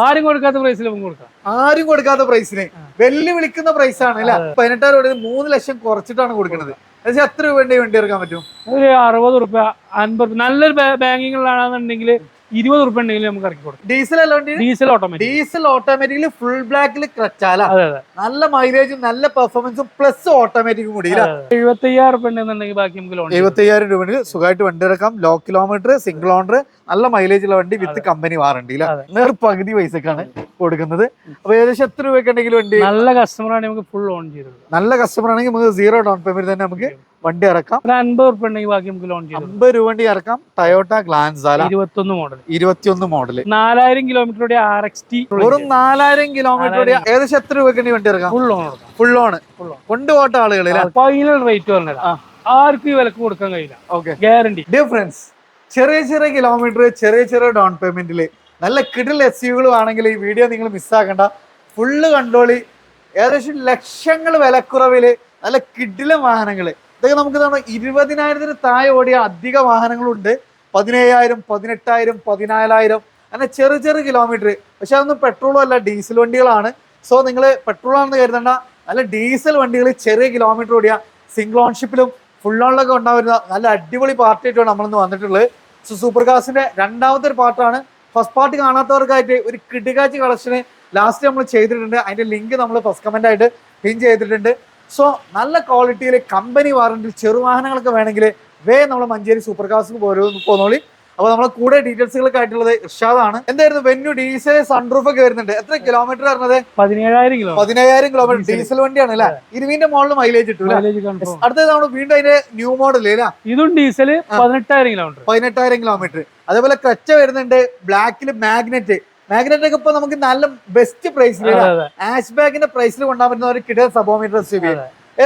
ആരും കൊടുക്കാത്ത പ്രൈസിൽ കൊടുക്കാം. ആരും കൊടുക്കാത്ത പ്രൈസിന് വെല്ലുവിളിക്കുന്ന പ്രൈസ് ആണ് അല്ല? പതിനെട്ടായിരം രൂപ മൂന്ന് ലക്ഷം കുറച്ചിട്ടാണ് കൊടുക്കുന്നത്. എത്ര രൂപ വേണ്ടി വണ്ടി ഇറക്കാൻ പറ്റും? ഒരു അറുപത് റുപ്യ അൻപത് നല്ലൊരു ബാങ്കിങ്ങിലാണെന്നുണ്ടെങ്കിൽ ഇരുപത് റുപ്യ ഉണ്ടെങ്കിൽ നമുക്ക് ഇറക്കി കൊടുക്കാം. Diesel diesel automatic diesel automatically full ബ്ലാക്കിൽ ക്രച്ചാല. നല്ല മൈലേജും നല്ല പെർഫോമൻസും പ്ലസ് ഓട്ടോമാറ്റിക്കും കൂടി എഴുപത്തി അയ്യായിരം റുപ്യ ഉണ്ടെന്നുണ്ടെങ്കിൽ ബാക്കി നമുക്ക് ലോൺ എഴുപത്തി അയ്യായിരം രൂപ സുഖമായിട്ട് വണ്ടി ഇറക്കാം ലോ കിലോമീറ്റർ സിംഗിൾ ഓണർ നല്ല മൈലേജ് ഉള്ള വണ്ടി വിത്ത് കമ്പനി വാറണ്ടി അതെ. നേർ പകുതി പൈസക്കാണ്. കൊടുക്കുന്നത്. അപ്പൊ ഏകദേശം എത്ര രൂപയ്ക്ക് ഉണ്ടെങ്കിൽ വണ്ടി നല്ല കസ്റ്റമർ ആണെങ്കിൽ നമുക്ക് ഫുൾ ഓൺ ചെയ്ത് നല്ല കസ്റ്റമർ ആണെങ്കിൽ നമുക്ക് സീറോ ഡൗൺ പേയ്മെന്റ് തന്നെ നമുക്ക് വണ്ടി ഇറക്കാം. ഒരു അൻപത് റുപ്യ ഉണ്ടെങ്കിൽ ബാക്കി നമുക്ക് ലോൺ ചെയ്ത് കൊടുക്കാം. അമ്പത് രൂപ വണ്ടി ഇറക്കാം. ടയോട്ട ഗ്ലാൻസാല ഇരുപത്തൊന്ന് മോഡൽ ഇരുപത്തിയൊന്ന് മോഡൽ നാലായിരം കിലോമീറ്ററുടെ ആർ എക്സ് ടി വെറും നാലായിരം കിലോമീറ്റർ ഏകദേശം എത്ര രൂപയ്ക്ക് വണ്ടി ഇറക്കാം? Full on full on. കൊണ്ടുപോട്ട ആളുകളിൽ ഫൈനൽ റേറ്റ് പറഞ്ഞത്. ആർക്കും ഈ വിലക്ക് കൊടുക്കാൻ കഴിയില്ല. ഓക്കെ ഗ്യാരണ്ടി ഡിഫറൻസ് ചെറിയ ചെറിയ കിലോമീറ്റർ ചെറിയ ചെറിയ ഡൗൺ പേയ്മെന്റിൽ നല്ല കിടിൽ എസ് യുകളും ആണെങ്കിൽ ഈ വീഡിയോ നിങ്ങൾ മിസ്സാക്കണ്ട ഫുള്ള് കണ്ടോളി. ഏകദേശം ലക്ഷങ്ങൾ വിലക്കുറവിൽ നല്ല കിടില വാഹനങ്ങൾ ഇതൊക്കെ നമുക്ക് തന്നെ ഇരുപതിനായിരത്തിന് താഴെ ഓടിയ അധിക വാഹനങ്ങളുണ്ട്. പതിനേഴായിരം പതിനെട്ടായിരം പതിനാലായിരം അങ്ങനെ ചെറു ചെറു കിലോമീറ്റർ പക്ഷെ അതൊന്നും പെട്രോളും അല്ല ഡീസൽ വണ്ടികളാണ്. സോ നിങ്ങൾ പെട്രോൾ ആണെന്ന് കരുതണ്ട. നല്ല ഡീസൽ വണ്ടികൾ ചെറിയ കിലോമീറ്റർ ഓടിയ സിംഗിൾ ഓൺഷിപ്പിലും ഫുൾ ഓണിലൊക്കെ ഉണ്ടാവുന്ന നല്ല അടിപൊളി പാർട്ടിയായിട്ടാണ് നമ്മളിന്ന് വന്നിട്ടുള്ളത്. സോ സൂപ്പർ കാസിന്റെ രണ്ടാമത്തെ ഒരു പാർട്ടാണ് ഫസ്റ്റ് പാർട്ട് കാണാത്തവർക്കായിട്ട് ഒരു കിടുകാച്ചി കളക്ഷന് ലാസ്റ്റ് നമ്മൾ ചെയ്തിട്ടുണ്ട്. അതിന്റെ ലിങ്ക് നമ്മൾ ഫസ്റ്റ് കമന്റ് ആയിട്ട് പിൻ ചെയ്തിട്ടുണ്ട്. സോ നല്ല ക്വാളിറ്റിയിൽ കമ്പനി വാറണ്ടിയിൽ ചെറുവാഹനങ്ങളൊക്കെ വേണമെങ്കിൽ വേ നമ്മൾ മഞ്ചേരി സൂപ്പർ കാസിന് പോരോ പോന്നോളി. അപ്പൊ നമ്മളെ കൂടെ ഡീറ്റെയിൽസുകളൊക്കെ ആയിട്ടുള്ളത് ഇർഷാദാണ്. എന്തായിരുന്നു? വെന്യു ഡീസൽ സൺറൂഫ് ഒക്കെ വരുന്നുണ്ട്. എത്ര കിലോമീറ്റർ പറഞ്ഞത് പതിനേഴായിരം കിലോ പതിനേഴായിരം കിലോമീറ്റർ ഡീസൽ വണ്ടിയാണ് അല്ലെ? ഇരുവിന്റെ മോഡൽ മൈലേജ് കിട്ടും അടുത്തത് നമ്മൾ വീണ്ടും അതിന്റെ ന്യൂ മോഡൽ അല്ലേ? ഇതും ഡീസൽ പതിനെട്ടായിരം കിലോമീറ്റർ പതിനെട്ടായിരം കിലോമീറ്റർ അതേപോലെ ക്രച്ച വരുന്നുണ്ട് ബ്ലാക്കിൽ മാഗ്നറ്റ് മാഗ്നറ്റ് ഒക്കെ ഇപ്പൊ നമുക്ക് നല്ല ബെസ്റ്റ് പ്രൈസിൽ ആഷ് ബാഗിന്റെ പ്രൈസിൽ കൊണ്ടാൻ പറ്റുന്ന ഒരു കിട സബോമീറ്റർ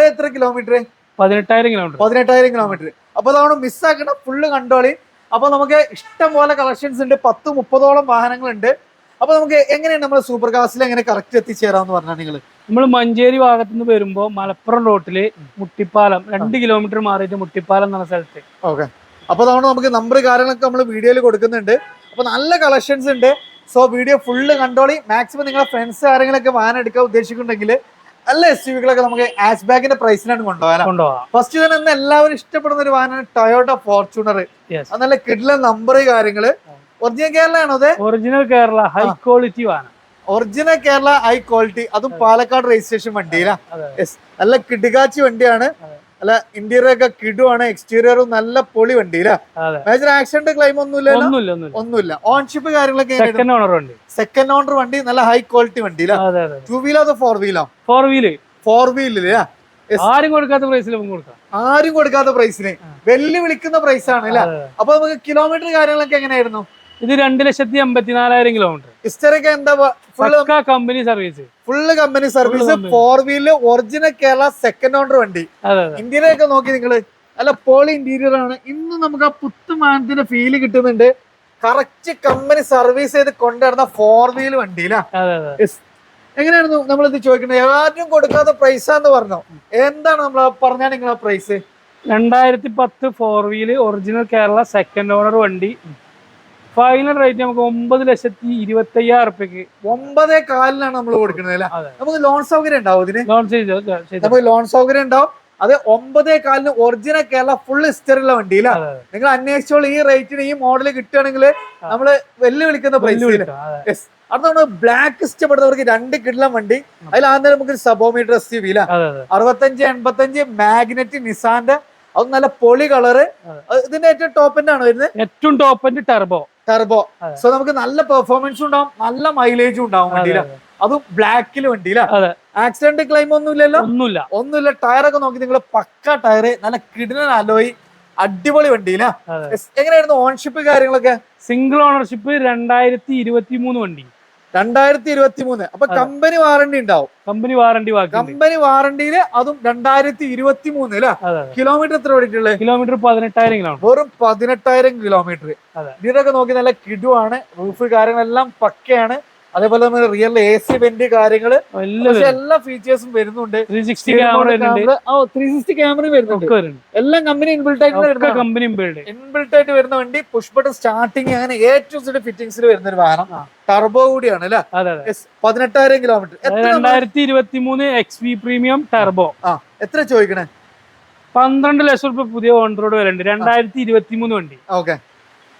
എത്ര കിലോമീറ്റർ പതിനെട്ടായിരം കിലോമീറ്റർ പതിനെട്ടായിരം കിലോമീറ്റർ അപ്പൊ നമ്മൾ മിസ്സാക്കണ ഫുള്ള് കണ്ടോളി. അപ്പൊ നമുക്ക് ഇഷ്ടം പോലെ കളക്ഷൻസ് ഉണ്ട്. പത്ത് മുപ്പതോളം വാഹനങ്ങളുണ്ട്. അപ്പൊ നമുക്ക് എങ്ങനെയാണ് നമ്മൾ സൂപ്പർ കാസിൽ എങ്ങനെ കറക്റ്റ് എത്തിച്ചേരാന്ന് പറഞ്ഞാൽ നിങ്ങൾ നമ്മൾ മഞ്ചേരി ഭാഗത്ത് നിന്ന് വരുമ്പോ മലപ്പുറം റോട്ടിൽ മുട്ടിപ്പാലം രണ്ട് കിലോമീറ്റർ മാറിയിട്ട് മുട്ടിപ്പാലം എന്ന സ്ഥലത്ത്. ഓക്കെ. അപ്പൊ അതുകൊണ്ട് നമുക്ക് നമ്പർ കാര്യങ്ങളൊക്കെ നമ്മൾ വീഡിയോയിൽ കൊടുക്കുന്നുണ്ട്. അപ്പൊ നല്ല കളക്ഷൻസ് ഉണ്ട്. സോ വീഡിയോ ഫുള്ള് കണ്ടോളി. മാക്സിമം നിങ്ങളുടെ ഫ്രണ്ട്സ് ആരെങ്കിലൊക്കെ വാഹനം എടുക്കാൻ ഉദ്ദേശിക്കുന്നുണ്ടെങ്കിൽ നല്ല എസ് യുവികളൊക്കെ നമുക്ക് ആഷ് ബാഗിന്റെ പ്രൈസിലാണ് കൊണ്ടുപോകാൻ കൊണ്ടുപോകാം. ഫസ്റ്റ് തന്നെ ഇന്ന് എല്ലാവരും ഇഷ്ടപ്പെടുന്ന ഒരു വാഹനമാണ് ടൊയോട്ട ഫോർച്യൂണർ അതല്ല നല്ല കിഡിലെ നമ്പർ കാര്യങ്ങൾ. ഒറിജിനൽ കേരള ആണോ അതെ? ഒറിജിനൽ കേരള ഹൈ ക്വാളിറ്റി വാഹനം. ഒറിജിനൽ കേരള ഹൈ ക്വാളിറ്റി അതും പാലക്കാട് രജിസ്ട്രേഷൻ വണ്ടിയിലാ. നല്ല കിടുകാച്ചി വണ്ടിയാണ്. അതെ. നല്ല ഇന്റീരിയർ ഒക്കെ കിടുവാണ് എക്സ്റ്റീരിയറും നല്ല പൊളി വണ്ടി മേജർ ആക്സിഡന്റ് ക്ലൈം ഒന്നും ഒന്നുമില്ല ഒന്നുമില്ല. ഓൺഷിപ്പ് കാര്യങ്ങളൊക്കെ സെക്കൻഡ് ഓണർ ഉണ്ട് സെക്കൻഡ് ഓണർ വണ്ടി നല്ല ഹൈ ക്വാളിറ്റി വണ്ടി ടു വീലോ അതോ. ഫോർ വീലോ ഫോർ വീൽ ഫോർ വീലിൽ ആരും കൊടുക്കാത്ത പ്രൈസിൽ കൊടുക്കാം. ആരും കൊടുക്കാത്ത പ്രൈസിന് വെല്ലു വിളിക്കുന്ന പ്രൈസ് ആണ് അല്ലേ. അപ്പൊ നമുക്ക് കിലോമീറ്റർ കാര്യങ്ങളൊക്കെ എങ്ങനെയായിരുന്നു? ഇത് രണ്ട് ലക്ഷത്തി എൺപത്തിനാലായിരം കിലോമീറ്റർ എന്താ full company service full company service four wheel original Kerala second owner വണ്ടി. ഒക്കെ നോക്കി നിങ്ങൾ അല്ല പോളി ഇന്റീരിയർ ആണ്. ഇന്ന് നമുക്ക് ആ പുത്തുമാനത്തിന്റെ ഫീൽ കിട്ടുന്നുണ്ട്. കറക്റ്റ് കമ്പനി സർവീസ് ചെയ്ത് കൊണ്ടുവരുന്ന ഫോർ വണ്ടിയിലാ അതെ അതെ. എങ്ങനെയായിരുന്നു നമ്മൾ ഇത് ചോദിക്കുന്നത്? ആരും കൊടുക്കാത്ത പ്രൈസ് എന്ന് പറഞ്ഞോ? എന്താണ് നമ്മൾ പറഞ്ഞാൽ നിങ്ങൾ ആ പ്രൈസ് രണ്ടായിരത്തി പത്ത് four wheel original Kerala second owner വണ്ടി. ഫൈനൽ റേറ്റ് നമുക്ക് ഒമ്പത് ലക്ഷത്തി ഇരുപത്തി അയ്യായിരം റുപ്യക്ക് ഒമ്പതേ കാലിനാണ് നമ്മൾ കൊടുക്കുന്നത് അല്ലേ? നമുക്ക് ലോൺ സൗകര്യം ഉണ്ടാവും ഇതിന്? ലോൺ നമുക്ക് ലോൺ സൗകര്യം ഉണ്ടാവും. അത് ഒമ്പതേ കാലിന് ഒറിജിനൽ കേരള ഫുൾ ഹിസ്റ്ററിയുള്ള ഉള്ള വണ്ടി അല്ല നിങ്ങൾ അന്വേഷിച്ചോളൂ ഈ റേറ്റിന് ഈ മോഡൽ കിട്ടുകയാണെങ്കിൽ നമ്മൾ വെല്ലുവിളിക്കുന്ന യെസ് അടുത്താണ് ബ്ലാക്ക് ഇഷ്ടപ്പെടുന്നവർക്ക് രണ്ട് കിട്ടുന്ന വണ്ടി. അതിൽ ആദ്യം നമുക്ക് സബോമീറ്റർ എസ് അതെ അറുപത്തഞ്ച് എൺപത്തഞ്ച് മാഗ്നറ്റ് നിസാന്റെ അത് നല്ല പൊളി കളറ്. ഇതിന്റെ ഏറ്റവും ടോപ്പിന്റെ ആണ് വരുന്നത്? ഏറ്റവും top turbo turbo turbo so നമുക്ക് നല്ല പെർഫോമൻസ് ഉണ്ടാവും നല്ല മൈലേജും ഉണ്ടാവും വണ്ടിയില. അതും. ബ്ലാക്കിൽ വണ്ടിയില. ആക്സിഡന്റ് ക്ലൈം ഒന്നും ഇല്ലല്ലോ? ഒന്നുമില്ല. ഒന്നുമില്ല. ടയറൊക്കെ നോക്കി നിങ്ങൾ പക്ക ടയർ നല്ല കിടിലൻ അലോയി അടിപൊളി വണ്ടിയില. എങ്ങനെയായിരുന്നു ഓൺഷിപ്പ് കാര്യങ്ങളൊക്കെ? സിംഗിൾ ഓണർഷിപ്പ് രണ്ടായിരത്തി ഇരുപത്തി മൂന്ന് വണ്ടി. രണ്ടായിരത്തി ഇരുപത്തി മൂന്ന് അപ്പൊ കമ്പനി വാറണ്ടി ഉണ്ടാവും കമ്പനി വാറണ്ടി കമ്പനി വാറണ്ടിയിൽ അതും രണ്ടായിരത്തി ഇരുപത്തി മൂന്ന് അല്ലെ കിലോമീറ്റർ എത്ര ഓടിയിട്ടുള്ളത് കിലോമീറ്റർ പതിനെട്ടായിരം കിലോമീറ്റർ വെറും പതിനെട്ടായിരം കിലോമീറ്റർ അതെ. ഇതിനൊക്കെ നോക്കി നല്ല കിടുവാണ്. റൂഫ് കാര്യങ്ങളെല്ലാം പക്കയാണ്. അതേപോലെ നമ്മൾ റിയൽ എ സി വെന്റ് കാര്യങ്ങൾ എല്ലാ ഫീച്ചേഴ്സും വരുന്നുണ്ട്. ത്രീ സിക്സ്റ്റി ക്യാമറ വരുന്നുണ്ട്. എല്ലാം കമ്പനി ഇൻബിൽട്ട് ആയിട്ട് കമ്പനി ഇൻബിൽട്ട് ആയിട്ട് വരുന്ന വണ്ടി പുഷ് ബട്ടൺ സ്റ്റാർട്ടിങ് അങ്ങനെ ഏറ്റവും സൈഡ് ഫിറ്റിംഗ്സിൽ വരുന്ന ഒരു വാഹനം. ടർബോ കൂടിയാണ് അല്ലെ? പതിനെട്ടായിരം കിലോമീറ്റർ രണ്ടായിരത്തി ഇരുപത്തി മൂന്ന് എക്സ് വി പ്രീമിയം ടർബോ ആ എത്ര ചോദിക്കണേ? പന്ത്രണ്ട് ലക്ഷം റുപ്യ പുതിയ ഓൺ റോഡ് വരണ്ട് ഉണ്ട് രണ്ടായിരത്തി ഇരുപത്തി മൂന്ന് വണ്ടി. ഓക്കെ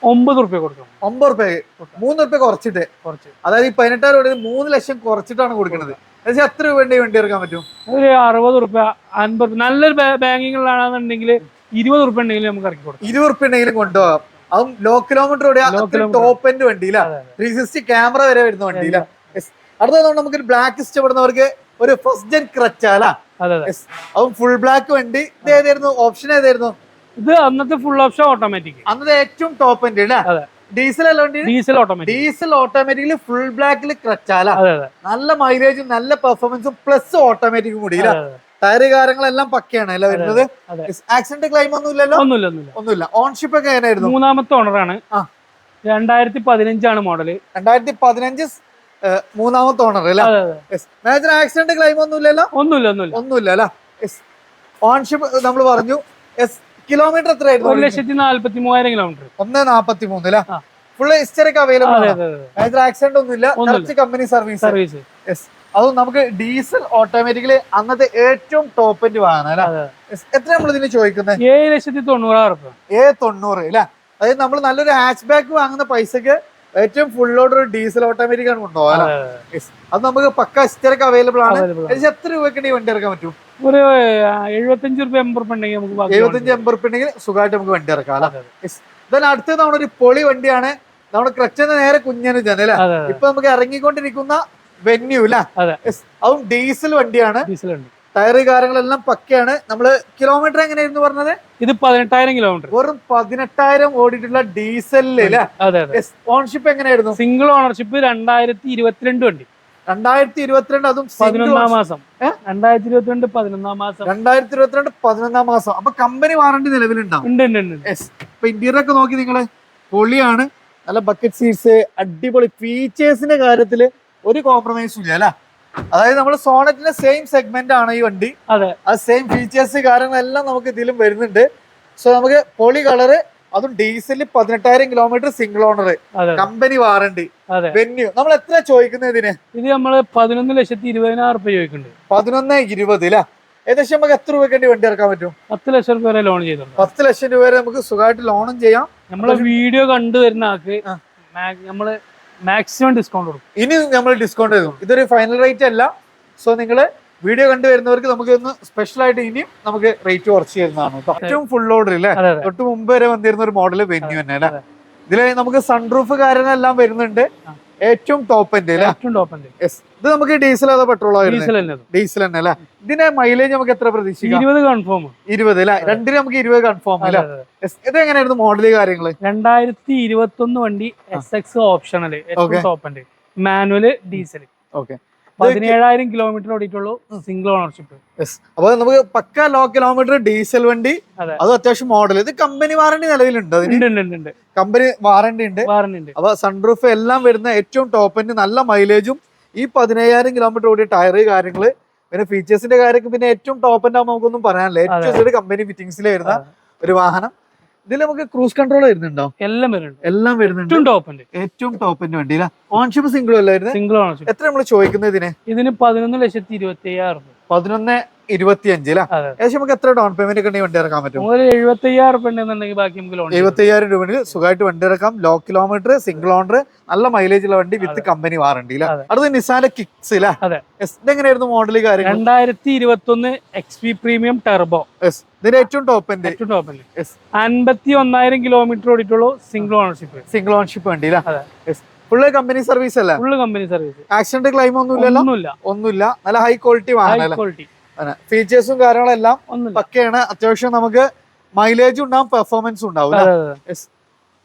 ഒമ്പത് റുപ്യ കൊടുക്കും ഒമ്പത് റുപ്യ മൂന്ന് റുപ്യ കുറച്ചിട്ട്. കുറച്ച്. അതായത് ഈ പതിനെട്ടായിരം രൂപ മൂന്ന് ലക്ഷം കുറച്ചിട്ടാണ് കൊടുക്കുന്നത് എത്ര രൂപ വണ്ടി എടുക്കാൻ പറ്റും? ഒരു അറുപത് റുപ്യ അൻപത് നല്ലൊരു ബാങ്കിങ്ങിലാണെന്നുണ്ടെങ്കിൽ ഇരുപത് റുപ്യ ഉണ്ടെങ്കിലും നമുക്ക് ഇറക്കി കൊടുക്കാം. ഇരുപത് റുപ്യ ഉണ്ടെങ്കിലും കൊണ്ടുപോകാം അതും ലോ കിലോമീറ്റർ ഓടിയ ടോപ്പ് എൻഡ് വണ്ടിയില്ല. ത്രീ സിക്സ്റ്റി ക്യാമറ വരെ വരുന്ന വണ്ടിയില്ല അടുത്തത് നമുക്ക് ബ്ലാക്ക് ഇഷ്ടപ്പെടുന്നവർക്ക് ഒരു ഫസ്റ്റ് ജെൻ ക്രച്ചാല അതും ഫുൾ ബ്ലാക്ക് വണ്ടി. ഇത് ഏതായിരുന്നു? ഓപ്ഷൻ ഏതായിരുന്നു? ഇത് അന്നത്തെ ഫുൾ ഓപ്ഷൻ ഓട്ടോമാറ്റിക് അന്നത്തെ ഏറ്റവും ടോപ്പ് എൻഡ് അല്ലേ അതെ. Diesel diesel automatic diesel automatically full ബ്ലാക്കിൽ ക്രച്ചാല. നല്ല മൈലേജും നല്ല പെർഫോമൻസും പ്ലസ് ഓട്ടോമാറ്റിക്കും കൂടി. ടയർ കാര്യങ്ങളെല്ലാം പക്കയാണ് അല്ല വരുന്നത്? ആക്സിഡന്റ് ക്ലൈം ഒന്നും ഇല്ലല്ലോ? ഒന്നുമില്ല ഒന്നുമില്ല. ഓൺഷിപ്പ് ഒക്കെ എങ്ങനെയായിരുന്നു? മൂന്നാമത്തെ ഓണറാണ്. രണ്ടായിരത്തി പതിനഞ്ചാണ് മോഡൽ രണ്ടായിരത്തി പതിനഞ്ച് മൂന്നാമത്തെ ഓണർ അല്ലേ? മേജർ ആക്സിഡന്റ് ക്ലൈം ഒന്നും ഇല്ലല്ലോ? ഒന്നുമില്ല ഒന്നുമില്ല. ഒന്നുമില്ല അല്ല? ഓൺഷിപ്പ് നമ്മൾ പറഞ്ഞു. എസ് കിലോമീറ്റർ ഒരു എത്രയായിരുന്നു ലക്ഷത്തി നാല്പത്തി മൂവായിരം കിലോമീറ്റർ ഒന്ന് നാപ്പത്തി മൂന്ന് അല്ല. ഫുള്ള് ഹിസ്റ്ററിക്ക് അവൈലബിൾ ആണ്? ആക്സിഡന്റ് ഒന്നും ഇല്ല കുറച്ച് കമ്പനി സർവീസ് സർവീസ് യെസ് അതും നമുക്ക് ഡീസൽ ഓട്ടോമാറ്റിക്കലി അന്നത്തെ ഏറ്റവും ടോപ്പ് എൻഡ് വാഹനം അല്ലെ? എത്ര നമ്മൾ ഇതിന് ചോദിക്കുന്നത്? ഏഴ് ലക്ഷത്തി തൊണ്ണൂറായിരം ഏഴ് തൊണ്ണൂറ് അല്ലെ അതായത് നമ്മൾ നല്ലൊരു ഹാച്ച് ബാക്ക് വാങ്ങുന്ന പൈസക്ക് ഏറ്റവും ഫുൾ ഓർഡർ ഡീസൽ ഓട്ടോമാറ്റിക് ആണ് കൊണ്ടുപോകാം അതെ, നമുക്ക് പക്ക ഇസ്റ്റർക്ക് അവൈലബിൾ ആണ്. എത്ര രൂപയ്ക്ക് ഈ വണ്ടി ഇറക്കാൻ പറ്റും? ഒരു എഴുപത്തഞ്ച് രൂപ എൺപത് നമുക്ക് എഴുപത്തഞ്ച് ഉണ്ടെങ്കിൽ സുഖമായിട്ട് നമുക്ക് വണ്ടി ഇറക്കാം അല്ലെ. അടുത്തത് നമ്മുടെ ഒരു പൊളി വണ്ടിയാണ്. നമ്മുടെ ക്രച്ചന് നേരെ കുഞ്ഞനു ജനല ഇപ്പൊ നമുക്ക് ഇറങ്ങിക്കൊണ്ടിരിക്കുന്ന വെന്യൂ അല്ലെ? അതെ. ഡീസൽ വണ്ടിയാണ്. ഡീസൽ ഉണ്ട് ടയർ കാര്യങ്ങളെല്ലാം പക്കയാണ്. നമ്മൾ കിലോമീറ്റർ എങ്ങനെയായിരുന്നു പറഞ്ഞത്? ഇത് പതിനെട്ടായിരം കിലോമീറ്റർ വെറും പതിനെട്ടായിരം ഓടിയിട്ടുള്ള ഡീസലിൽ ഓണർഷിപ്പ് എങ്ങനെയായിരുന്നു? സിംഗിൾ ഓണർഷിപ്പ് രണ്ടായിരത്തി ഇരുപത്തിരണ്ട് വണ്ടി. രണ്ടായിരത്തി ഇരുപത്തിരണ്ട് അതും പതിനൊന്നാം മാസം? രണ്ടായിരത്തി ഇരുപത്തിരണ്ട് പതിനൊന്നാം മാസം. രണ്ടായിരത്തി ഇരുപത്തിരണ്ട് പതിനൊന്നാം മാസം. അപ്പൊ കമ്പനി വാറണ്ടി നിലവിലുണ്ടാവും ഇന്റീരിയർ ഒക്കെ നോക്കി നിങ്ങൾ. പൊളിയാണ്. നല്ല ബക്കറ്റ് സീറ്റ്സ് അടിപൊളി ഫീച്ചേഴ്സിന്റെ കാര്യത്തിൽ ഒരു കോംപ്രമൈസും ഇല്ല അല്ല? അതായത് നമ്മൾ സോണറ്റിന്റെ സെയിം സെഗ്മെന്റ് ആണ് ഈ വണ്ടി. അതെ. ആ സെയിം ഫീച്ചേഴ്സ് കാര്യങ്ങളെല്ലാം നമുക്ക് ഇതിലും വരുന്നുണ്ട്. സോ നമുക്ക് പൊളി കളറ് അതും ഡീസലിൽ പതിനെട്ടായിരം kilometre single owner company warranty Venue നമ്മൾ എത്ര ചോദിക്കുന്നത് ഇതിന്? ഇത് നമ്മൾ പതിനൊന്ന് ലക്ഷത്തി ഇരുപതിനായിരം റുപ്യ ചോദിക്കുന്നുണ്ട്. പതിനൊന്ന് ഇരുപത് അല്ല ഏകദേശം നമുക്ക് എത്ര രൂപയ്ക്ക് വണ്ടി ഇറക്കാൻ പറ്റും? പത്ത് ലക്ഷം രൂപ വരെ ലോൺ ചെയ്തിട്ടുണ്ട്. പത്ത് ലക്ഷം രൂപ വരെ നമുക്ക് സുഖമായിട്ട് ലോണും ചെയ്യാം. നമ്മളെ വീഡിയോ കണ്ടുവരുന്ന ആൾക്ക്. നമ്മൾ മാക്സിമം ഡിസ്കൗണ്ട് കൊടുക്കും. ഇനി നമ്മൾ ഡിസ്കൗണ്ട് ചെയ്തു. ഇതൊരു ഫൈനൽ റേറ്റ് അല്ല. സോ നിങ്ങൾ വീഡിയോ കണ്ടു വരുന്നവർക്ക് നമുക്ക് ഒന്ന് സ്പെഷ്യൽ ആയിട്ട് ഇനിയും നമുക്ക് റേറ്റ് കുറച്ച് തരുന്നതാണ് ഏറ്റവും ഫുൾ ഓർഡർ അല്ലേ തൊട്ട് മുമ്പ് വരെ വന്നിരുന്ന ഒരു മോഡൽ വെന്യൂ തന്നെ അല്ലേ ഇതിൽ നമുക്ക് സൺറൂഫ് കാര്യങ്ങളെല്ലാം വരുന്നുണ്ട്. ഏറ്റവും ടോപ്പ് ഏറ്റവും ടോപ്പ് ഇത് നമുക്ക് ഡീസൽ അതോ പെട്രോളോ ഡീസൽ തന്നെ ഡീസൽ തന്നെ അല്ലേ? ഇതിന്റെ മൈലേജ് നമുക്ക് എത്ര പ്രതീക്ഷിക്കാം? ഇരുപത് കൺഫേം ഇരുപത് അല്ലെ? രണ്ടിന് നമുക്ക് ഇരുപത് കൺഫേം അല്ലേ. ഇത് എങ്ങനെയായിരുന്നു മോഡൽ കാര്യങ്ങൾ രണ്ടായിരത്തി ഇരുപത്തി ഒന്ന് വണ്ടി S X optional manual diesel okay പതിനേഴായിരം കിലോമീറ്റർ ഓടിയിട്ടുള്ളൂ സിംഗിൾ ഓണർഷിപ്പ് അപ്പൊ നമുക്ക് പക്ക ലോ കിലോമീറ്റർ ഡീസൽ വണ്ടി. അതെ. അത് അത്യാവശ്യം മോഡൽ ഇത് കമ്പനി വാറണ്ടി നിലവിലുണ്ട് അതിന്? കമ്പനി വാറണ്ടി ഉണ്ട് വാറണ്ടി ഉണ്ട്. അപ്പൊ സൺറൂഫ് എല്ലാം വരുന്ന ഏറ്റവും ടോപ്പ് എൻഡ് നല്ല മൈലേജും ഈ പതിനയ്യായിരം കിലോമീറ്റർ ഓടിയ ടയർ കാര്യങ്ങൾ പിന്നെ ഫീച്ചേഴ്സിന്റെ കാര്യമൊക്കെ പിന്നെ ഏറ്റവും ടോപ്പ് എൻഡ് ആകുമ്പോൾ നമുക്കൊന്നും പറയാനില്ല. ഏറ്റവും. കമ്പനി ഫിറ്റിംഗ്സിൽ വരുന്ന ഒരു വാഹനം. ഇതിൽ നമുക്ക് ക്രൂസ് കൺട്രോൾ വരുന്നുണ്ടോ? എല്ലാം വരുന്നുണ്ട്. എല്ലാം വരുന്നുണ്ട്. ഏറ്റവും ടോപ്പ് ഏറ്റവും ടോപ്പ് എൻഡ് വണ്ടി അല്ല ഓൺഷിപ്പ് സിംഗിൾ അല്ലായിരുന്നു? സിംഗിൾ ഓൺഷിപ്പ് എത്ര നമ്മൾ ചോദിക്കുന്നത് ഇതിന്? ഇതിന് പതിനൊന്ന് ലക്ഷത്തി ഇരുപത്തി അയ്യായിരം പതിനൊന്ന് ഇരുപത്തിയഞ്ച് അല്ല ഏകദേശം നമുക്ക് എത്ര ഡൗൺ പേയ്മെന്റ് ഒക്കെ വണ്ടി ഇറക്കാൻ പറ്റും? എഴുപത്തി അയ്യായിരം രൂപ ഉണ്ടെന്നുണ്ടെങ്കിൽ ബാക്കി നമുക്ക് ലോൺ എഴുപത്തി അയ്യായിരം രൂപയിൽ സുഖമായിട്ട് വണ്ടി ഇറക്കാം. ലോ കിലോമീറ്റർ സിംഗിൾ ഓണർ നല്ല മൈലേജ് ഉള്ള വണ്ടി വിത്ത് കമ്പനി വാറണ്ടി അടുത്ത് അടുത്ത നിസാന്റെ കിക്സ് ഇല്ല എങ്ങനെയായിരുന്നു മോഡൽ കാര്യങ്ങൾ രണ്ടായിരത്തി ഇരുപത്തി ഒന്ന് X P premium turbo S ഇതിന്റെ ഏറ്റവും ടോപ്പ് ഏറ്റവും ടോപ്പ് അൻപത്തി ഒന്നായിരം കിലോമീറ്റർ ഓടിയിട്ടുള്ളൂ സിംഗിൾ ഓണർഷിപ്പ് സിംഗിൾ ഓണർഷിപ്പ് വണ്ടി അതെ. ഫുള്ള് കമ്പനി സർവീസ് അല്ലേ? Full company service accident claim ഒന്നുമില്ലല്ലോ? ഒന്നുമില്ല. ഒന്നുമില്ല. നല്ല ഹൈ ക്വാളിറ്റി വാഹനം ക്വാളിറ്റി ഫീച്ചേഴ്സും കാര്യങ്ങളെല്ലാം എല്ലാം പക്കയാണ്. അത്യാവശ്യം നമുക്ക് മൈലേജ് ഉണ്ടാവും പെർഫോമൻസ് ഉണ്ടാവും.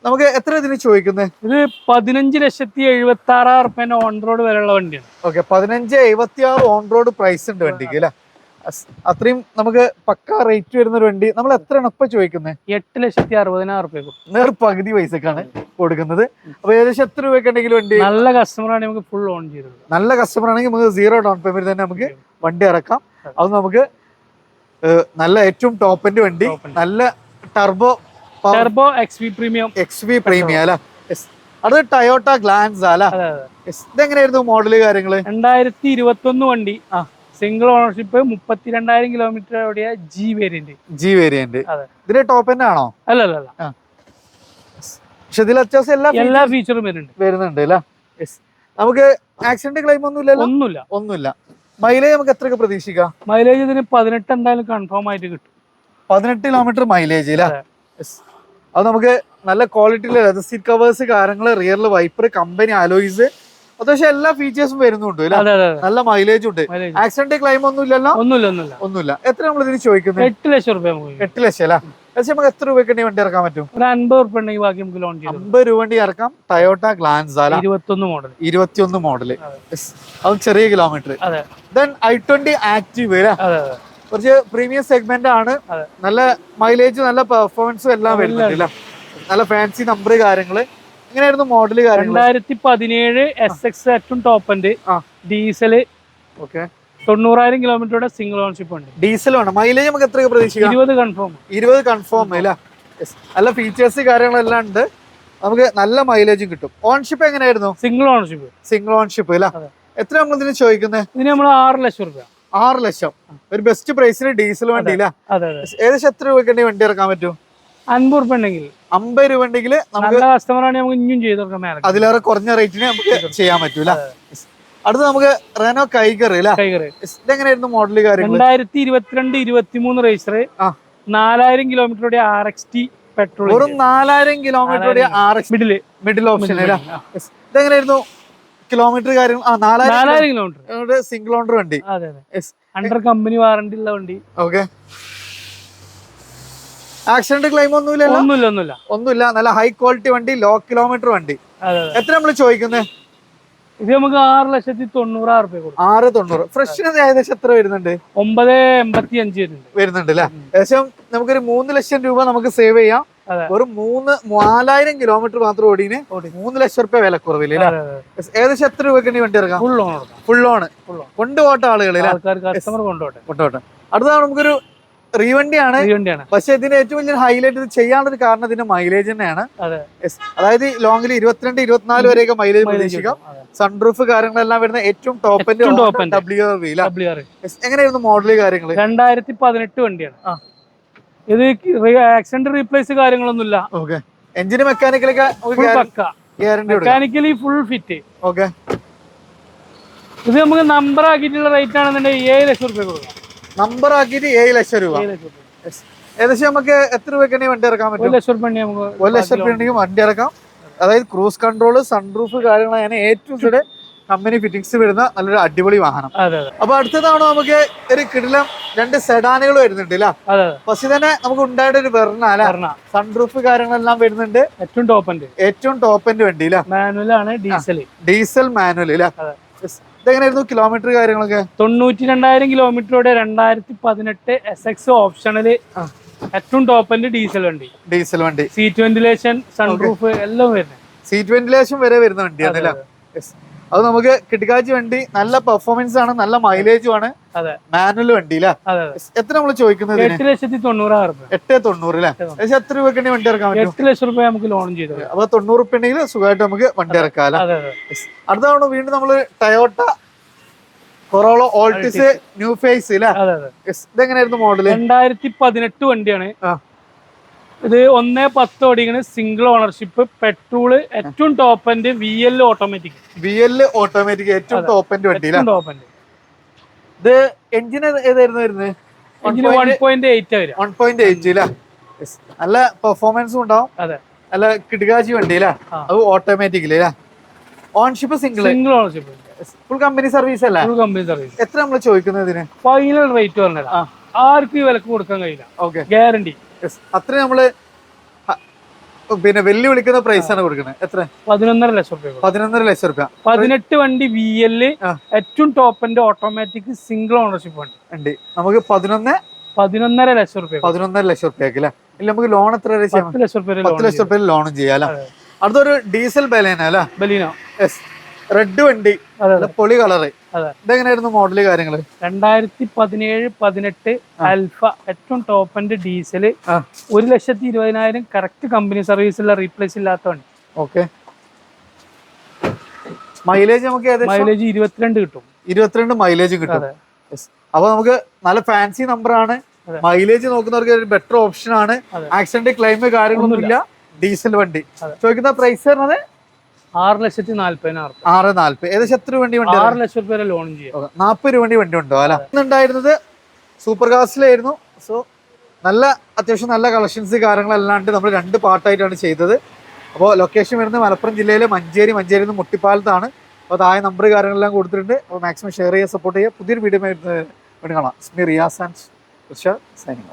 നമുക്ക് എത്ര ഇതിന് ചോദിക്കുന്നത് ഇത് പതിനഞ്ച് ലക്ഷത്തി എഴുപത്തി ആറായിരം റുപ്യ ഓൺ റോഡ് വരെയുള്ള വണ്ടിയാണ്. ഓക്കെ പതിനഞ്ച് എഴുപത്തി ആറ് ഓൺ റോഡ് പ്രൈസ് ഉണ്ട് വണ്ടിക്ക് അല്ലെ? അത്രയും നമുക്ക് പക്ക റേറ്റ് വരുന്ന ഒരു വണ്ടി. നമ്മൾ എത്രയാണ് ഇപ്പൊ ചോദിക്കുന്നത് എട്ട് ലക്ഷത്തി അറുപതിനായിരം റുപ്യ നേർ പകുതി പൈസക്കാണ് കൊടുക്കുന്നത്. അപ്പൊ ഏകദേശം എത്ര രൂപയ്ക്ക് ഉണ്ടെങ്കിൽ വണ്ടി? നല്ല കസ്റ്റമർ ആണെങ്കിൽ നമുക്ക് ഫുൾ ഓൺ ചെയ്തത് നല്ല കസ്റ്റമർ ആണെങ്കിൽ നമുക്ക് സീറോ ഡൗൺ പേയ്മെന്റ് തന്നെ നമുക്ക് വണ്ടി ഇറക്കാം. അത് നമുക്ക് നല്ല ഏറ്റവും ടോപ്പിന്റെ വണ്ടി. നല്ല turbo turbo X V premium X V premium അല്ല. അത് ടയോട്ട ഗ്ലാൻസ് അല്ല. ഇതെങ്ങനെയായിരുന്നു മോഡൽ കാര്യങ്ങൾ? രണ്ടായിരത്തി ഇരുപത്തി ഒന്ന് വണ്ടി. ആ. സിംഗിൾ ഓണർഷിപ്പ് മുപ്പത്തിരണ്ടായിരം കിലോമീറ്റർ ഓടിയ ജി വേരിയന്റ് ജി വേരിയന്റ് അതെ. ഇതിന്റെ ടോപ്പ് തന്നെ ആണോ? അല്ല അല്ല അല്ല. പക്ഷെ ഇതിൽ അത്യാവശ്യം എല്ലാ എല്ലാ ഫീച്ചറും വരുന്നുണ്ട്. വരുന്നുണ്ട് അല്ല? നമുക്ക് ആക്സിഡന്റ് ക്ലെയിം ഒന്നും ഇല്ലല്ലോ ഒന്നുമില്ല. ഒന്നുമില്ല. മൈലേജ് നമുക്ക് എത്രയൊക്കെ പ്രതീക്ഷിക്കാം? മൈലേജ് ഇതിന് പതിനെട്ട് എന്തായാലും കൺഫേം ആയിട്ട് കിട്ടും. പതിനെട്ട് കിലോമീറ്റർ മൈലേജ് അല്ല അതെ. നമുക്ക് നല്ല ക്വാളിറ്റിയിലെ ലെതർ സീറ്റ് കവേഴ്സ് കാര്യങ്ങൾ റിയറിൽ വൈപ്പർ കമ്പനി അലോയ്സ് അത്യാവശ്യം എല്ലാ ഫീച്ചേഴ്സും വരുന്നുണ്ട് നല്ല മൈലേജ് ഉണ്ട്. ആക്സിഡന്റ് ക്ലെയിം ഒന്നും ഇല്ലല്ലോ ഒന്നുമില്ല ഒന്നുമില്ല. ഒന്നുമില്ല. എത്ര നമ്മൾ ഇതിന് ചോദിക്കുന്നത്? എട്ട് ലക്ഷം രൂപ. എട്ട് ലക്ഷം അല്ല? നമുക്ക് എത്ര രൂപയ്ക്ക് വണ്ടി ഇറക്കാൻ പറ്റും? ഒരു അൻപത് ഉണ്ടെങ്കിൽ ബാക്കി നമുക്ക് ലോൺ അമ്പത് രൂപ വണ്ടി ഇറക്കാം. ടയോട്ട ഗ്ലാൻസ് അല്ല? ഇരുപത്തൊന്ന് മോഡൽ ഇരുപത്തിയൊന്ന് മോഡൽ അതെ. ചെറിയ kilometre then i twenty active കുറച്ച് പ്രീമിയം സെഗ്മെന്റ് ആണ്. നല്ല മൈലേജ് നല്ല പെർഫോമൻസും എല്ലാം വരുന്നുണ്ട്? നല്ല ഫാൻസി നമ്പർ കാര്യങ്ങൾ. എങ്ങനെയായിരുന്നു മോഡൽ രണ്ടായിരത്തി പതിനേഴ് എസ് എക്സ് ഏറ്റവും ടോപ്പ് ഉണ്ട് ഡീസൽ ഓക്കെ തൊണ്ണൂറായിരം കിലോമീറ്ററുടെ സിംഗിൾ ഓൺഷിപ്പ് ഉണ്ട്. ഡീസൽ വേണം. മൈലേജ് നമുക്ക് എത്ര പ്രതീക്ഷിക്കാം ഇരുപത് കൺഫേം ഇരുപത് കൺഫേം അല്ല. നല്ല ഫീച്ചേഴ്സ് കാര്യങ്ങളെല്ലാം ഉണ്ട്. നമുക്ക് നല്ല മൈലേജും കിട്ടും. ഓൺഷിപ്പ് എങ്ങനെയായിരുന്നു? സിംഗിൾ ഓൺഷിപ്പ് സിംഗിൾ ഓൺഷിപ്പ് അല്ല? എത്ര നമ്മൾ ഇതിന് ചോദിക്കുന്നത് ഇതിന് നമ്മൾ ആറ് ലക്ഷം രൂപ. ആറ് ലക്ഷം. ഒരു ബെസ്റ്റ് പ്രൈസിന് ഡീസൽ വണ്ടി ഇല്ല ഏകദേശം എത്ര രൂപയ്ക്ക് വണ്ടി ഇറക്കാൻ പറ്റും? അൻപത് രൂപ ഉണ്ടെങ്കിൽ. അമ്പത് രൂപ ഉണ്ടെങ്കിൽ നല്ല കസ്റ്റമർ ആണെങ്കിൽ നമുക്ക് ഇനിയും ചെയ്ത് മേലെ അതിലേറെ കുറഞ്ഞ റേറ്റിന് നമുക്ക് ചെയ്യാൻ പറ്റൂല. അടുത്ത് നമുക്ക് റെനോ കൈകർ എങ്ങനെയായിരുന്നു ഇതെങ്ങനെയായിരുന്നു മോഡൽ കാര്യങ്ങൾ രണ്ടായിരത്തി ഇരുപത്തിരണ്ട് ഇരുപത്തിമൂന്ന് റേസർ. നാലായിരം കിലോമീറ്ററുടെ ആർ എക്സ് ടി പെട്രോൾ വെറും നാലായിരം കിലോമീറ്ററുടെ R X middle middle option ഇതെങ്ങനെയായിരുന്നു kilometre കാര്യം നാലായിരം കിലോമീറ്റർ സിംഗിൾ ഓണർ വണ്ടി. അതെ അതെ. അണ്ടർ കമ്പനി വാറണ്ടി ഉള്ള വണ്ടി. ഓക്കെ ആക്സിഡന്റ് ക്ലെയിം ഒന്നുമില്ലല്ലോ? ഒന്നുമില്ല ഒന്നുമില്ല. ഒന്നുമില്ല നല്ല ഹൈ ക്വാളിറ്റി വണ്ടി ലോ കിലോമീറ്റർ വണ്ടി. എത്ര നമ്മൾ ചോദിക്കുന്നത് ഇത് നമുക്ക് ആറ് ലക്ഷത്തി തൊണ്ണൂറായിരം കൊടുക്കും. ആറ് തൊണ്ണൂറ്. ഫ്രഷിന് ഏകദേശം എത്ര വരുന്നുണ്ട്? ഒമ്പത് എൺപത്തി അഞ്ച് വരുന്നുണ്ട് വരുന്നുണ്ട് അല്ലേ ഏകദേശം നമുക്കൊരു മൂന്ന് ലക്ഷം രൂപ നമുക്ക് സേവ് ചെയ്യാം. ഒരു മൂന്ന് നാലായിരം കിലോമീറ്റർ മാത്രം ഓടിന് ഓടി. മൂന്ന് ലക്ഷം റുപ്യ വില കുറവില്ല ഏകദേശം എത്ര രൂപയ്ക്ക് വണ്ടി ഇറക്കാം ഫുൾ ഓൺ ഫുൾ ഓൺ കൊണ്ടുപോട്ടെ ആളുകളില്ല കൊണ്ടുപോട്ടെ അടുത്താണ് നമുക്കൊരു റീവണ്ടിയാണ്. പക്ഷെ ഇതിന്റെ ഏറ്റവും വലിയ ഹൈലൈറ്റ് ഇത് ചെയ്യാനുള്ള ഒരു കാരണം ഇതിന്റെ മൈലേജ് തന്നെയാണ്. അതായത് ലോങ്ങിൽ ഇരുപത്തിരണ്ട് ഇരുപത്തിനാല് വരെയൊക്കെ മൈലേജ് പ്രതീക്ഷിക്കാം. സൺപ്രൂഫ് സൺറൂഫ് കാര്യങ്ങളെല്ലാം വരുന്ന ഏറ്റവും ടോപ്പ്. ഡബ്ല്യു എങ്ങനെയായിരുന്നു മോഡൽ കാര്യങ്ങൾ രണ്ടായിരത്തി പതിനെട്ട് വണ്ടിയാണ് ഇത് ആക്സിഡന്റ് റീപ്ലേസ് കാര്യങ്ങളൊന്നുമില്ല. ഓക്കെ എഞ്ചിന് മെക്കാനിക്കലൊക്കെ മെക്കാനിക്കലി ഫുൾ ഫിറ്റ് ഓക്കെ ഇത് നമുക്ക് നമ്പർ ആക്കിയിട്ടുള്ള റേറ്റ് ആണെന്നുണ്ടെങ്കിൽ ഏഴ് ലക്ഷം റുപ്യ കൊടുക്കാം. നമ്പർ ആക്കിയിട്ട് ഏഴ് ലക്ഷം രൂപ. ഏകദേശം നമുക്ക് എത്ര രൂപയ്ക്ക് വണ്ടി ഇറക്കാൻ പറ്റും? ഒരു ലക്ഷം രൂപ ഉണ്ടെങ്കിൽ വണ്ടി ഇറക്കാം. അതായത് ക്രൂസ് കൺട്രോൾ സൺറൂഫ് കാര്യങ്ങളാണ് ഏറ്റവും സൈഡ് കമ്പനി ഫിറ്റിംഗ്സ് വരുന്ന നല്ലൊരു അടിപൊളി വാഹനം. അപ്പൊ അടുത്തതാണ് നമുക്ക് ഒരു കിടിലം രണ്ട് സെഡാനുകൾ വരുന്നുണ്ട് പക്ഷെ തന്നെ നമുക്ക് ഉണ്ടായിട്ട് ഒരു വെർണ സൺറൂഫ് കാര്യങ്ങളെല്ലാം വരുന്നുണ്ട്. ഏറ്റവും ടോപ്പ് ഏറ്റവും ടോപ്പ് എൻഡ് വണ്ടി മാനുവൽ ആണ് ഡീസൽ ഡീസൽ മാനുവൽ. ഇതെങ്ങനെയായിരുന്നു കിലോമീറ്റർ കാര്യങ്ങളൊക്കെ? തൊണ്ണൂറ്റി രണ്ടായിരം കിലോമീറ്ററോടെ രണ്ടായിരത്തി പതിനെട്ട് എസ് എക്സ് ഓപ്ഷണൽ ഏറ്റവും ടോപ്പ് ഉണ്ട് ഡീസൽ വണ്ടി. ഡീസൽ വണ്ടി. സീറ്റ് വെന്റിലേഷൻ സൺറൂഫ് എല്ലാം വരുന്നത്. സീറ്റ് വെന്റിലേഷൻ വരെ വരുന്ന വണ്ടിയാണ്. അത് നമുക്ക് കിടക്കാച്ചി വണ്ടി നല്ല പെർഫോമൻസ് ആണ് നല്ല മൈലേജും ആണ്. മാനുവൽ വണ്ടി അല്ലേ എത്ര നമ്മൾ ചോദിക്കുന്നത്? എട്ട് ലക്ഷത്തി തൊണ്ണൂറായിരം എട്ട് തൊണ്ണൂറ് അല്ലേ? ഏകദേശം എത്ര രൂപയ്ക്ക് വണ്ടി ഇറക്കാൻ പറ്റും? എട്ട് ലക്ഷം രൂപ നമുക്ക് ലോൺ ചെയ്തു. അപ്പൊ തൊണ്ണൂറ് ഉണ്ടെങ്കിൽ സുഖമായിട്ട് നമുക്ക് വണ്ടി ഇറക്കാം അടുത്ത തവണ വീണ്ടും നമ്മൾ Toyota Corolla Altis new face Yes. ഇതെങ്ങനെയായിരുന്നു മോഡൽ രണ്ടായിരത്തി പതിനെട്ട് വണ്ടിയാണ്. ഇത് ഒന്നേ പത്ത് ഓടിക്കണ് സിംഗിൾ ഓണർഷിപ്പ് പെട്രോൾ ഏറ്റവും top end V L automatic V L automatic ഏറ്റവും ടോപ്പ് എൻഡ് വണ്ടി ടോപ്പ് എൻഡ് ഇത് എഞ്ചിൻ ഏതായിരുന്നു വരുന്നത്. നല്ല പെർഫോമൻസും ഉണ്ടാവും. അതെ. നല്ല കിടുകാശി വണ്ടി അത് ഓട്ടോമാറ്റിക്കലി അല്ലേ? Ownership single single ownership full company service അല്ല? ഫുൾ കമ്പനി സർവീസ് എത്ര നമ്മൾ ചോദിക്കുന്നത് ഇതിന്? ഫൈനൽ റേറ്റ് പറഞ്ഞത്. ആ. ആർക്കും ഈ വിലക്ക് കൊടുക്കാൻ കഴിയില്ല. ഓക്കെ ഗ്യാരണ്ടി അത്രയും നമ്മൾ പിന്നെ വെല്ലുവിളിക്കുന്ന പ്രൈസ് ആണ് കൊടുക്കുന്നത്. എത്ര? പതിനൊന്നര ലക്ഷം രൂപ പതിനൊന്നര ലക്ഷം രൂപ. പതിനെട്ട് വണ്ടി വി എൽ ആ. ഏറ്റവും ടോപ്പിന്റെ ഓട്ടോമാറ്റിക് സിംഗിൾ ഓണർഷിപ്പ് വണ്ടി. ഉണ്ട്. നമുക്ക് പതിനൊന്ന് പതിനൊന്നര ലക്ഷം രൂപ പതിനൊന്നര ലക്ഷം രൂപ അല്ലേ? ഇല്ല നമുക്ക് ലോൺ എത്ര പത്ത് ലക്ഷം രൂപ പത്ത് ലക്ഷം രൂപ ലോണും ചെയ്യാം അല്ലേ? അടുത്തൊരു ഡീസൽ ബലേന അല്ലേ? ബലീനോ. റെഡ് വണ്ടി പൊളി കളറ്. ഇതെങ്ങനെയായിരുന്നു മോഡൽ കാര്യങ്ങൾ? രണ്ടായിരത്തി പതിനേഴ് പതിനെട്ട് അൽഫ ഏറ്റവും ടോപ്പിന്റെ ഡീസൽ ഡീസൽ ഒരു ലക്ഷത്തി ഇരുപതിനായിരം കറക്റ്റ് കമ്പനി സർവീസിലുള്ള റീപ്ലേസ് ഇല്ലാത്ത വണ്ടി. ഓക്കെ മൈലേജ് നമുക്ക് മൈലേജ് ഇരുപത്തിരണ്ട് കിട്ടും. ഇരുപത്തിരണ്ട് മൈലേജ് കിട്ടും. അപ്പൊ നമുക്ക് നല്ല ഫാൻസി നമ്പർ ആണ്. മൈലേജ് നോക്കുന്നവർക്ക് ഒരു ബെറ്റർ ഓപ്ഷൻ ആണ്. ആക്സിഡന്റ് ക്ലെയിം കാര്യങ്ങളൊന്നുമില്ല. ഡീസൽ വണ്ടി. ചോദിക്കുന്ന പ്രൈസ് പറഞ്ഞത് ആറ് ലക്ഷത്തി നാല്പതിനായിരം ആറ് നാല്പത്. ഏകദേശം എത്ര വണ്ടി വണ്ടി ആറ് ലക്ഷം രൂപ ലോൺ ചെയ്യാം. നാൽപ്പത് രൂപ വണ്ടി വണ്ടി ഉണ്ടോ? അല്ല. ഇന്നുണ്ടായിരുന്നത് സൂപ്പർ കാസ്റ്റിലായിരുന്നു സോ നല്ല അത്യാവശ്യം നല്ല കളക്ഷൻസ് കാര്യങ്ങളല്ലാണ്ട് നമ്മൾ രണ്ട് പാർട്ടായിട്ടാണ് ചെയ്തത്. അപ്പോൾ ലൊക്കേഷൻ വരുന്നത് മലപ്പുറം ജില്ലയിലെ മഞ്ചേരി. മഞ്ചേരി നിന്ന് മുട്ടിപ്പാലത്താണ്. അപ്പോൾ താഴെ നമ്പർ കാര്യങ്ങളെല്ലാം കൊടുത്തിട്ടുണ്ട്. അപ്പോൾ മാക്സിമം ഷെയർ ചെയ്യുക സപ്പോർട്ട് ചെയ്യുക പുതിയൊരു വീഡിയോ വേണ്ടി കാണാം. സ്മി റിയാസ് ആൻഡ് സൈനിങ്